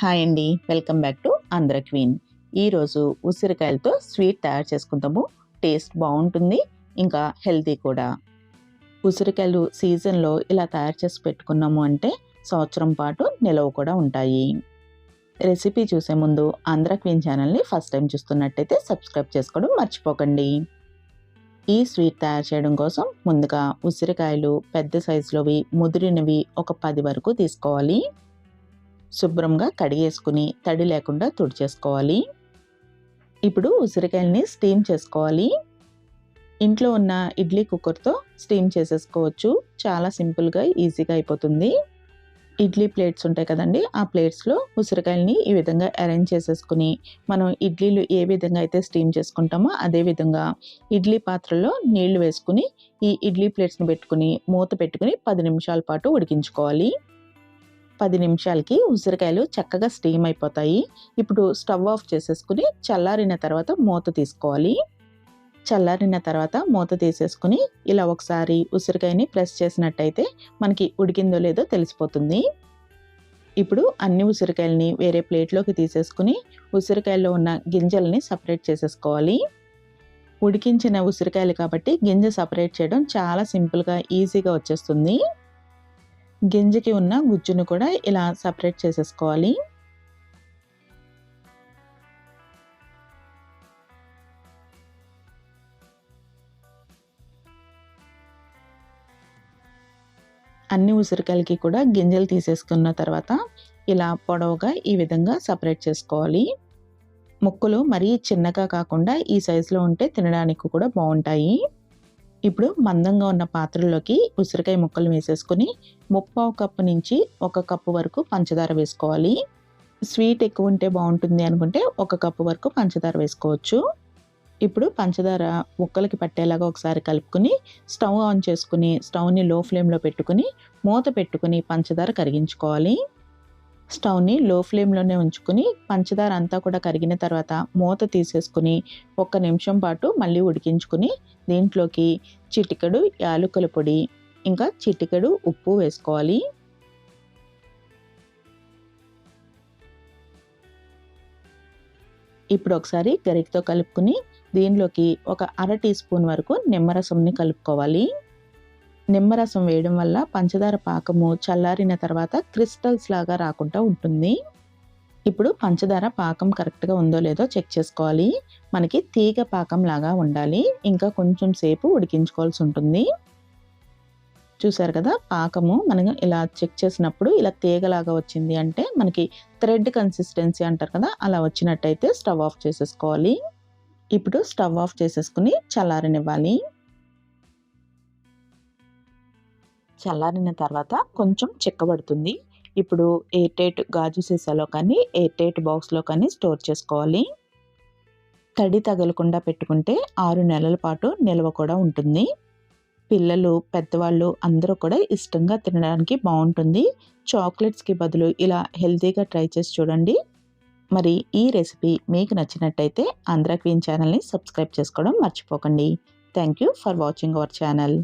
Hi అండి. Welcome back to Andhra queen. ఈరోజు ఉసిరికాయలతో స్వీట్ తయారు చేసుకుంటాము టేస్ట్ బాగుంటుంది ఇంకా హెల్తీ కూడా. ఉసిరికాయలు సీజన్లో ఇలా తయారు చేసి పెట్టుకున్నాము అంటే సంవత్సరం పాటు నిలవ కూడా ఉంటాయి. రెసిపీ చూసే ముందు ఆంధ్ర క్వీన్ ఛానల్ని ఫస్ట్ టైం చూస్తున్నట్టయితే సబ్స్క్రైబ్ చేసుకోవడం మర్చిపోకండి. ఈ స్వీట్ తయారు చేయడం కోసం ముందుగా ఉసిరికాయలు పెద్ద సైజులోవి ముదిరినవి ఒక పది వరకు తీసుకోవాలి. శుభ్రంగా కడిగేసుకుని తడి లేకుండా తుడిచేసుకోవాలి. ఇప్పుడు ఉసిరికాయల్ని స్టీమ్ చేసుకోవాలి. ఇంట్లో ఉన్న ఇడ్లీ కుక్కర్తో స్టీమ్ చేసేసుకోవచ్చు. చాలా సింపుల్గా ఈజీగా అయిపోతుంది. ఇడ్లీ ప్లేట్స్ ఉంటాయి కదండి ఆ ప్లేట్స్లో ఉసిరికాయల్ని ఈ విధంగా అరేంజ్ చేసేసుకుని మనం ఇడ్లీలు ఏ విధంగా అయితే స్టీమ్ చేసుకుంటామో అదే విధంగా ఇడ్లీ పాత్రలో నీళ్ళు వేసుకుని ఈ ఇడ్లీ ప్లేట్స్ని పెట్టుకుని మూత పెట్టుకుని పది నిమిషాల పాటు ఉడికించుకోవాలి. పది నిమిషాలకి ఉసిరికాయలు చక్కగా స్టీమ్ అయిపోతాయి. ఇప్పుడు స్టవ్ ఆఫ్ చేసేసుకుని చల్లారిన తర్వాత మూత తీసుకోవాలి. చల్లారిన తర్వాత మూత తీసేసుకుని ఇలా ఒకసారి ఉసిరికాయని ప్రెస్ చేసినట్టయితే మనకి ఉడికిందో లేదో తెలిసిపోతుంది. ఇప్పుడు అన్ని ఉసిరికాయలని వేరే ప్లేట్లోకి తీసేసుకుని ఉసిరికాయల్లో ఉన్న గింజల్ని సపరేట్ చేసేసుకోవాలి. ఉడికించిన ఉసిరికాయలు కాబట్టి గింజ సపరేట్ చేయడం చాలా సింపుల్గా ఈజీగా వచ్చేస్తుంది. గింజకి ఉన్న గుజ్జును కూడా ఇలా సపరేట్ చేసేసుకోవాలి. అన్ని ఉసిరికాయలకి కూడా గింజలు తీసేసుకున్న తర్వాత ఇలా పొడవుగా ఈ విధంగా సపరేట్ చేసుకోవాలి. ముక్కలు మరీ చిన్నగా కాకుండా ఈ సైజులో ఉంటే తినడానికి కూడా బాగుంటాయి. ఇప్పుడు మందంగా ఉన్న పాత్రలోకి ఉసిరికాయ ముక్కలు వేసేసుకొని ముప్పావు కప్పు నుంచి ఒక కప్పు వరకు పంచదార వేసుకోవాలి. స్వీట్ ఎక్కువ ఉంటే బాగుంటుంది అనుకుంటే ఒక కప్పు వరకు పంచదార వేసుకోవచ్చు. ఇప్పుడు పంచదార ముక్కలకి పట్టేలాగా ఒకసారి కలుపుకొని స్టవ్ ఆన్ చేసుకుని స్టవ్ని లో ఫ్లేమ్లో పెట్టుకుని మూత పెట్టుకుని పంచదార కరిగించుకోవాలి. స్టవ్ని లో ఫ్లేమ్లోనే ఉంచుకుని పంచదార అంతా కూడా కరిగిన తర్వాత మూత తీసేసుకుని ఒక్క నిమిషం పాటు మళ్ళీ ఉడికించుకుని దీంట్లోకి చిటికెడు యాలకుల పొడి ఇంకా చిటికెడు ఉప్పు వేసుకోవాలి. ఇప్పుడు ఒకసారి గరికతో కలుపుకుని దీనిలోకి ఒక అర టీ స్పూన్ వరకు నిమ్మరసంని కలుపుకోవాలి. నిమ్మరసం వేయడం వల్ల పంచదార పాకము చల్లారిన తర్వాత క్రిస్టల్స్ లాగా రాకుండా ఉంటుంది. ఇప్పుడు పంచదార పాకం కరెక్ట్గా ఉందో లేదో చెక్ చేసుకోవాలి. మనకి తీగ పాకం లాగా ఉండాలి. ఇంకా కొంచెం సేపు ఉడికించుకోవాల్సి ఉంటుంది. చూసారు కదా పాకము మనం ఇలా చెక్ చేసినప్పుడు ఇలా తీగలాగా వచ్చింది అంటే మనకి థ్రెడ్ కన్సిస్టెన్సీ అంటారు కదా అలా వచ్చినట్టయితే స్టవ్ ఆఫ్ చేసేసుకోవాలి. ఇప్పుడు స్టవ్ ఆఫ్ చేసేసుకుని చల్లారనివ్వాలి. చల్లారిన తర్వాత కొంచెం చిక్కబడుతుంది. ఇప్పుడు ఎయిర్టైట్ గాజు సీసాలో కానీ ఎయిర్టైట్ బాక్స్లో కానీ స్టోర్ చేసుకోవాలి. తడి తగలకుండా పెట్టుకుంటే ఆరు నెలల పాటు నిల్వ కూడా ఉంటుంది. పిల్లలు పెద్దవాళ్ళు అందరూ కూడా ఇష్టంగా తినడానికి బాగుంటుంది. చాక్లెట్స్కి బదులు ఇలా హెల్తీగా ట్రై చేసి చూడండి. మరి ఈ రెసిపీ మీకు నచ్చినట్టయితే ఆంధ్ర క్వీన్ ఛానల్ని సబ్స్క్రైబ్ చేసుకోవడం మర్చిపోకండి. Thank you for watching our channel.